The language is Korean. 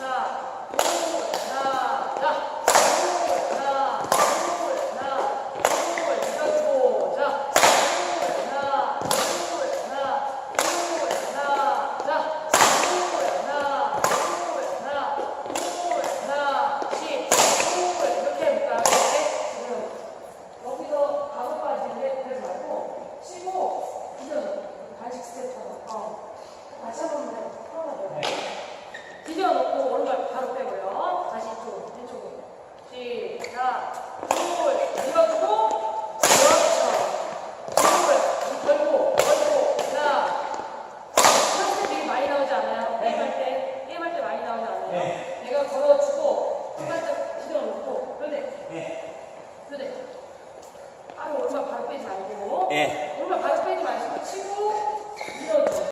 ก็ 골반을 굳어놓고 그런데 예. 그런데 바로 오른발 바로 빼지 말고 예. 오른발 바로 빼지 마시고 치고